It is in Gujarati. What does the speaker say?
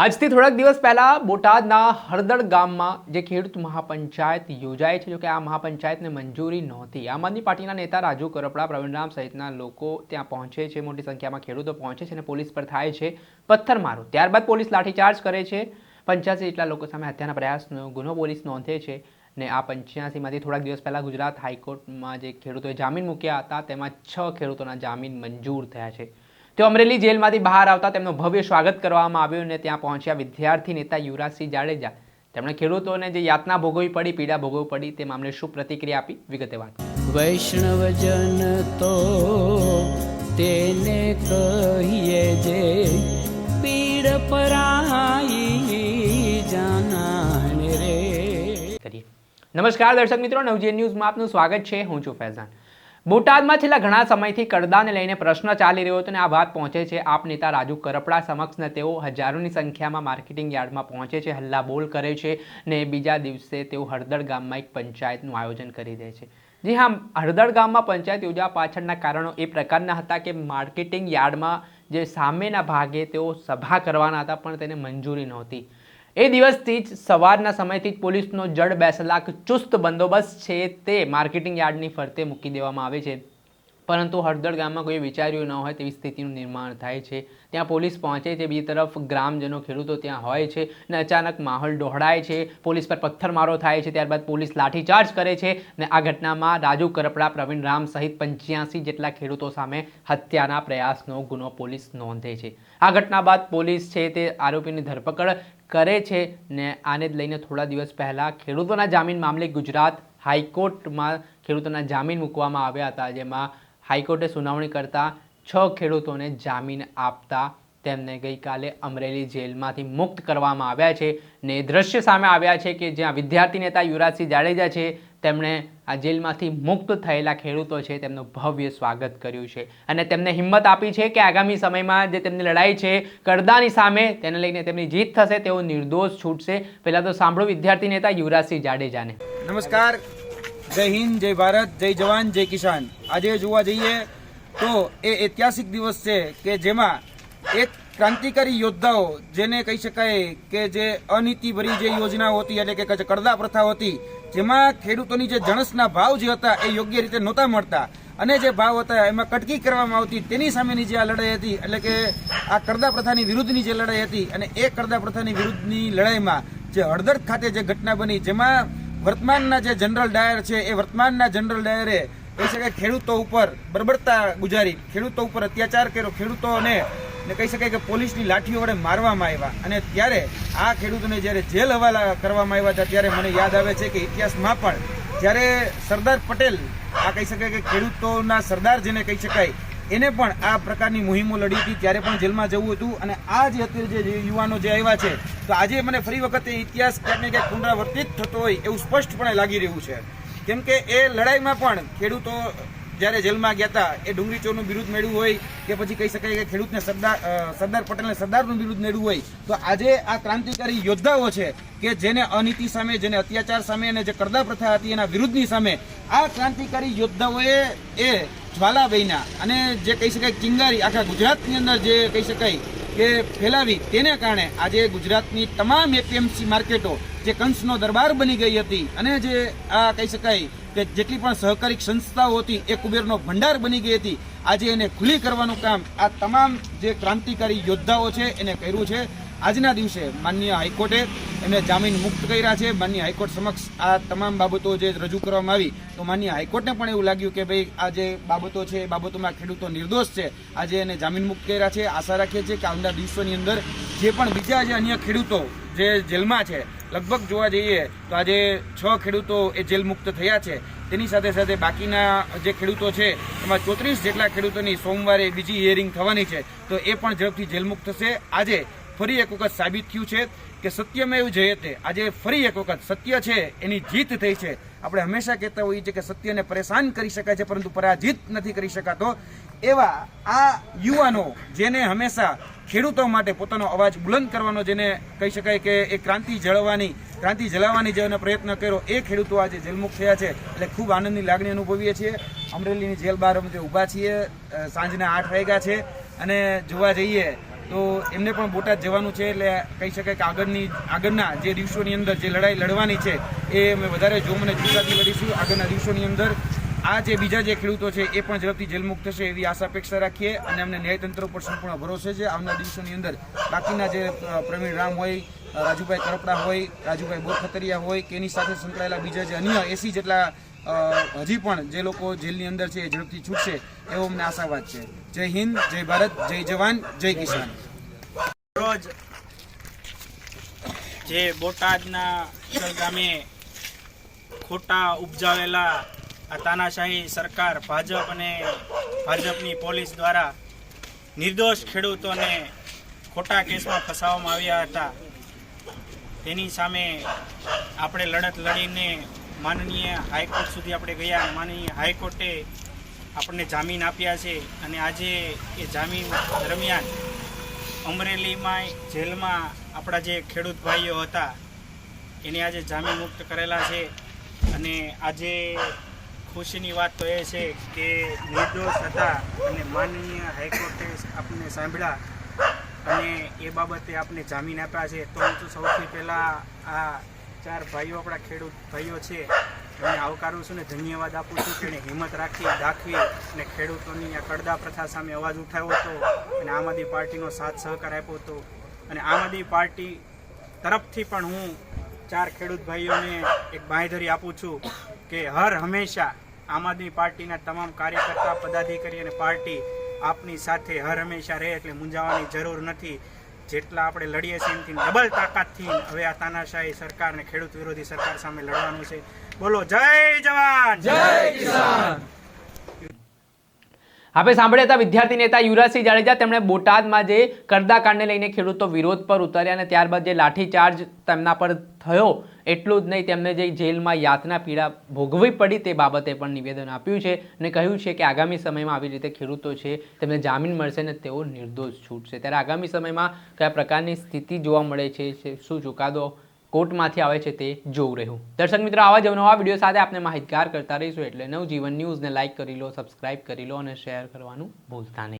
આજથી થોડાક દિવસ પહેલા બોટાદના હળદળ ગામમાં જે ખેડૂત મહાપંચાયત યોજાય છે જોકે આ મહાપંચાયતને મંજૂરી નહોતી. આમ આદમી પાર્ટીના નેતા રાજુ કરપડા પ્રવીણરામ સહિતના લોકો ત્યાં પહોંચે છે, મોટી સંખ્યામાં ખેડૂતો પહોંચે છે અને પોલીસ પર થાય છે પથ્થરમારો. ત્યારબાદ પોલીસ લાઠીચાર્જ કરે છે. પંચ્યાસી જેટલા લોકો સામે હત્યાના પ્રયાસનો ગુનો પોલીસ નોંધે છે ને આ પંચ્યાસીમાંથી થોડાક દિવસ પહેલાં ગુજરાત હાઈકોર્ટમાં જે ખેડૂતોએ જામીન મૂક્યા હતા, તેમાં છ ખેડૂતોના જામીન મંજૂર થયા છે. તેઓ અમરેલી જેલમાંથી બહાર આવતા તેમનું ભવ્ય સ્વાગત કરવામાં આવ્યું અને ત્યાં પહોંચ્યા વિદ્યાર્થી નેતા યુવરાજસિંહ જાડેજા. તેમણે ખેડૂતોને જે યાતના ભોગવવી પડી પીડા ભોગવવી પડી તે મામલે શું પ્રતિક્રિયા આપી? વિગતે વાત વૈષ્ણવજન તો તેને કહીએ જે પીડ પરાઈ જાનાને રે. નમસ્કાર દર્શક મિત્રો નવજીવન ન્યૂઝમાં આપનું સ્વાગત છે. હું છું ફૈઝાન. બોટાદમાં છેલ્લા ઘણા સમયથી કડદાને લઈને પ્રશ્ન ચાલી રહ્યો હતો અને આ વાત પહોંચે છે આપ નેતા રાજુ કરપડા સમક્ષ ને તેઓ હજારોની સંખ્યામાં માર્કેટિંગ યાર્ડમાં પહોંચે છે હલ્લા બોલ કરે છે ને બીજા દિવસે તેઓ હળદળ ગામમાં એક પંચાયતનું આયોજન કરી દે છે. જી હા, હળદળ ગામમાં પંચાયત યોજવા પાછળના કારણો એ પ્રકારના હતા કે માર્કેટિંગ યાર્ડમાં જે સામેના ભાગે તેઓ સભા કરવાના હતા પણ તેને મંજૂરી નહોતી. એ દિવસથી જ સવારના સમયથી જ પોલીસનો જડ બેસલાક ચુસ્ત બંદોબસ્ત છે તે માર્કેટિંગ યાર્ડની ફરતે મૂકી દેવામાં આવે છે. પરંતુ હળદળ ગામમાં કોઈ વિચાર્યું ન હોય તેવી સ્થિતિનું નિર્માણ થાય છે. ત્યાં પોલીસ પહોંચે છે, બીજી તરફ ગ્રામજનો, ખેડૂતો ત્યાં હોય છે ને અચાનક માહોલ ડહોળાય છે. પોલીસ પર પથ્થરમારો થાય છે, ત્યારબાદ પોલીસ લાઠીચાર્જ કરે છે ને આ ઘટનામાં રાજુ કરપડા, પ્રવીણ રામ સહિત પંચ્યાસી જેટલા ખેડૂતો સામે હત્યાના પ્રયાસનો ગુનો પોલીસ નોંધે છે. આ ઘટના બાદ પોલીસ છે તે આરોપીની ધરપકડ કરે છે ને આને જ લઈને થોડા દિવસ પહેલાં ખેડૂતોના જામીન મામલે ગુજરાત હાઈકોર્ટમાં ખેડૂતોના જામીન મૂકવામાં આવ્યા હતા, જેમાં હાઈકોર્ટે સુનાવણી કરતા છ ખેડૂતોને જામીન આપતા તેમને ગઈકાલે અમરેલી જેલમાંથી મુક્ત કરવામાં આવ્યા છે. ને એ દ્રશ્ય સામે આવ્યા છે કે જ્યાં વિદ્યાર્થી નેતા યુવરાજસિંહ જાડેજા છે તેમણે આ જેલમાંથી મુક્ત થયેલા ખેડૂતો છે તેમનું ભવ્ય સ્વાગત કર્યું છે. અને તેમને હિંમત આપી છે કે આગામી સમયમાં જે તેમની લડાઈ છે કરદાની સામે તેને લઈને તેમની જીત થશે તેઓ નિર્દોષ છૂટશે. પહેલાં તો સાંભળો વિદ્યાર્થી નેતા યુવરાજસિંહ જાડેજાને. નમસ્કાર. જય હિન્દ, જય ભારત, જય જવાન, જય કિસાન. આજે જોવા જઈએ તો એ ઐતિહાસિક દિવસ છે કે જેમાં એક ક્રાંતિકારી યોદ્ધાઓ, જેને કહી શકાય કે જે અનીતિભરી જે યોજનાઓ હતી, એટલે કે કડદા પ્રથા હતી, જેમાં ખેડૂતોની જે જણસના ભાવ જે હતા, એ યોગ્ય રીતે નહોતા મળતા. અને જે ભાવ હતા, એમાં કટકી કરવામાં આવતી, તેની સામેની જે આ લડાઈ હતી, એટલે કે આ કરદા પ્રથાની વિરુદ્ધની જે લડાઈ હતી, અને એ કરદા પ્રથાની વિરુદ્ધની લડાઈમાં જે હળદર ખાતે જે ઘટના બની, જેમાં વર્તમાનના જે જનરલ ડાયર છે, એ વર્તમાનના જનરલ ડાયરે કહી શકાય ખેડૂતો ઉપર બરબડતા ગુજારી, ખેડૂતો ઉપર અત્યાચાર કર્યો, ખેડૂતોને ને કહી શકાય કે પોલીસની લાઠીઓ વડે મારવામાં આવ્યા. અને ત્યારે આ ખેડૂતોને જ્યારે જેલ હવાલા કરવામાં આવ્યા હતા, ત્યારે મને યાદ આવે છે કે ઇતિહાસમાં પણ જ્યારે સરદાર પટેલ, આ કહી શકાય કે ખેડૂતોના સરદાર જેને કહી શકાય, એને પણ આ પ્રકારની મુહિમો લડી હતી, ત્યારે પણ જેલમાં જવું હતું. અને આ જે અત્યારે જે યુવાનો જે આવ્યા છે, તો આજે મને ફરી વખત ઇતિહાસ ક્યાંક ને ક્યાંક પુનરાવર્તિત થતો હોય એવું સ્પષ્ટપણે લાગી રહ્યું છે. કેમ કે એ લડાઈમાં પણ ખેડૂતો જ્યારે જેલમાં ગયા હતા, એ ડુંગળી ચોરનું વિરુદ્ધ મેળવ્યું હોય કે પછી કહી શકાય કે ખેડૂતને સરદાર સરદાર પટેલને સરદારનું વિરુદ્ધ મેળવ્યું હોય, તો આજે આ ક્રાંતિકારી યોદ્ધાઓ છે કે જેને અનીતિ સામે, જેને અત્યાચાર સામે અને જે કરદા પ્રથા હતી એના વિરુદ્ધની સામે, આ ક્રાંતિકારી યોદ્ધાઓએ એ જ્વાલાબેના અને જે કહી શકાય ચિંગારી, આખા ગુજરાતની અંદર જે કહી શકાય કે ફેલાવી, તેને કારણે આજે ગુજરાતની તમામ એપીએમસી માર્કેટો જે કંસનો દરબાર બની ગઈ હતી અને જે આ કહી શકાય કે જેટલી પણ સહકારી સંસ્થાઓ હતી એ કુબેરનો ભંડાર બની ગઈ હતી, આજે એને ખુલ્લી કરવાનું કામ આ તમામ જે ક્રાંતિકારી યોદ્ધાઓ છે એને કર્યું છે. આજના દિવસે માન્ય હાઈકોર્ટે એમને જામીન મુક્ત કર્યા છે. માન્ય હાઈકોર્ટ સમક્ષ આ તમામ બાબતો જે રજૂ કરવામાં આવી, તો માન્ય હાઈકોર્ટને પણ એવું લાગ્યું કે ભાઈ આ જે બાબતો છે, એ બાબતોમાં ખેડૂતો નિર્દોષ છે. આજે એને જામીન મુક્ત કર્યા છે. આશા રાખીએ છીએ કે આવનાર દિવસોની અંદર જે પણ બીજા જે અન્ય ખેડૂતો જે જેલમાં છે, લગભગ જોવા જઈએ તો આજે છ ખેડૂતો એ જેલ મુક્ત થયા છે. તેની સાથે સાથે બાકીના જે ખેડૂતો છે, એમાં ચોત્રીસ જેટલા ખેડૂતોની સોમવારે બીજી હિયરિંગ થવાની છે. તો એ પણ ઝડપથી જેલમુક્ત થશે. આજે ફરી એક વખત સાબિત થયું છે કે સત્યમેવ જયતે આજે ફરી એક વખત સત્ય છે, એની જીત થઈ છે. આપણે હંમેશા કહેતા હોઈએ છીએ કે સત્યને પરેશાન કરી શકાય છે, પરંતુ પરાજિત નથી કરી શકાતો. એવા આ યુવાનો જેને હંમેશા ખેડૂતો માટે પોતાનો અવાજ બુલંદ કરવાનો, જેને કહી શકાય કે એ ક્રાંતિ જળવાની, ક્રાંતિ જલાવવાની જેનો પ્રયત્ન કર્યો, એ ખેડૂતો આજે જેલમુખ થયા છે. એટલે ખૂબ આનંદની લાગણી અનુભવીએ છીએ. અમરેલીની જેલ બહાર અમે ઊભા છીએ સાંજના આઠ વાગ્યા છે. અને જોવા જઈએ તો એમને પણ બોટાદ જવાનું છે એટલે કહી શકાય કે આગળની, આગળના જે દિવસોની અંદર જે લડાઈ લડવાની છે, એ અમે વધારે જોમ અને જુસ્સાથી લડીશું. આગળના દિવસોની અંદર આ જે બીજા જે ખેડૂતો છે, એ પણ ઝડપથી જેલમુક્ત થશે એવી આશા અપેક્ષા રાખીએ અને અમને ન્યાયતંત્ર ઉપર સંપૂર્ણ ભરોસે છે. આવનાર દિવસોની અંદર બાકીના જે પ્રવીણ રામ હોય રાજુભાઈ કરપડા હોય, રાજુભાઈ બોરખતરિયા હોય, કે એની સાથે સંકળાયેલા બીજા જે અન્ય એસી જેટલા હજી પણ જે લોકો જેલની અંદર છે એ ઝડપથી છૂટશે, એવો અમને આશાવાદ છે. જય હિન્દ, જય ભારત, જય જવાન, જય કિસાન. રોજ જે બોટાદના ગામે ખોટા ઉપજાવેલા તાનાશાહી સરકાર ભાજપ અને ભાજપની પોલીસ દ્વારા નિર્દોષ ખેડૂતોને ખોટા કેસમાં ફસાવવામાં આવ્યા હતા. તેની સામે આપણે લડત લડીને માનનીય હાઈકોર્ટ સુધી આપણે ગયા માનનીય હાઈકોર્ટે આપણને જામીન આપ્યા છે અને આજે એ જામીન દરમિયાન અમરેલીમાં જેલમાં આપણા જે ખેડૂત ભાઈઓ હતા, એને આજે જામીન મુક્ત કરેલા છે. અને આજે ખુશીની વાત તો એ છે કે નિર્દોષ હતા અને માનનીય હાઈકોર્ટે આપણને સાંભળ્યા અને એ બાબતે આપને જામીન આપ્યા છે. તો હું તો સૌથી પહેલાં આ ચાર ભાઈઓ આપણા ખેડૂત ભાઈઓ છે, એમને આવકારું છું ને ધન્યવાદ આપું છું કે એણે હિંમત રાખી, દાખવી અને ખેડૂતોની આ કડદા પ્રથા સામે અવાજ ઉઠાવ્યો હતો અને આમ આદમી પાર્ટીનો સાથ સહકાર આપ્યો હતો. અને આમ આદમી પાર્ટી તરફથી પણ હું ચાર ખેડૂત ભાઈઓને એક બાંયધરી આપું છું કે હર હંમેશા આમ આદમી પાર્ટીના તમામ કાર્યકર્તા, પદાધિકારી અને પાર્ટી આપની સાથે હર હંમેશા રહે એટલે મૂંઝાવાની જરૂર નથી. જેટલા આપણે લડીએ છીએ એમથી ડબલ તાકાતથી. હવે આ તાનાશાહી સરકાર ને ખેડૂત વિરોધી સરકાર સામે લડવાનું છે. બોલો, જય જવાન! જય આપણે સાંભળ્યા હતા વિદ્યાર્થી નેતા યુવરાજસિંહ જાડેજા, તેમણે બોટાદમાં જે કરદાકાંડને લઈને ખેડૂતો વિરોધ પર ઉતર્યા અને ત્યારબાદ જે લાઠીચાર્જ તેમના પર થયો, એટલું જ નહીં, તેમને જે જેલમાં યાતના પીડા ભોગવવી પડી તે બાબતે પણ નિવેદન આપ્યું છે અને કહ્યું છે કે આગામી સમયમાં આવી રીતે ખેડૂતો છે, તેમને જામીન મળશે અને તેઓ નિર્દોષ છૂટશે. ત્યારે આગામી સમયમાં કયા પ્રકારની સ્થિતિ જોવા મળે છે, શું ચુકાદો કોર્ટમાંથી આવે છે તે જોવું રહ્યું. દર્શક મિત્રો, આવા જ નવા વીડિયો સાથે આપણે માહિતગાર કરતા રહીશું એટલે નવજીવન ન્યૂઝને લાઇક કરી લો, સબસ્ક્રાઇબ કરી લો અને શેર કરવાનું ભૂલતા નહીં.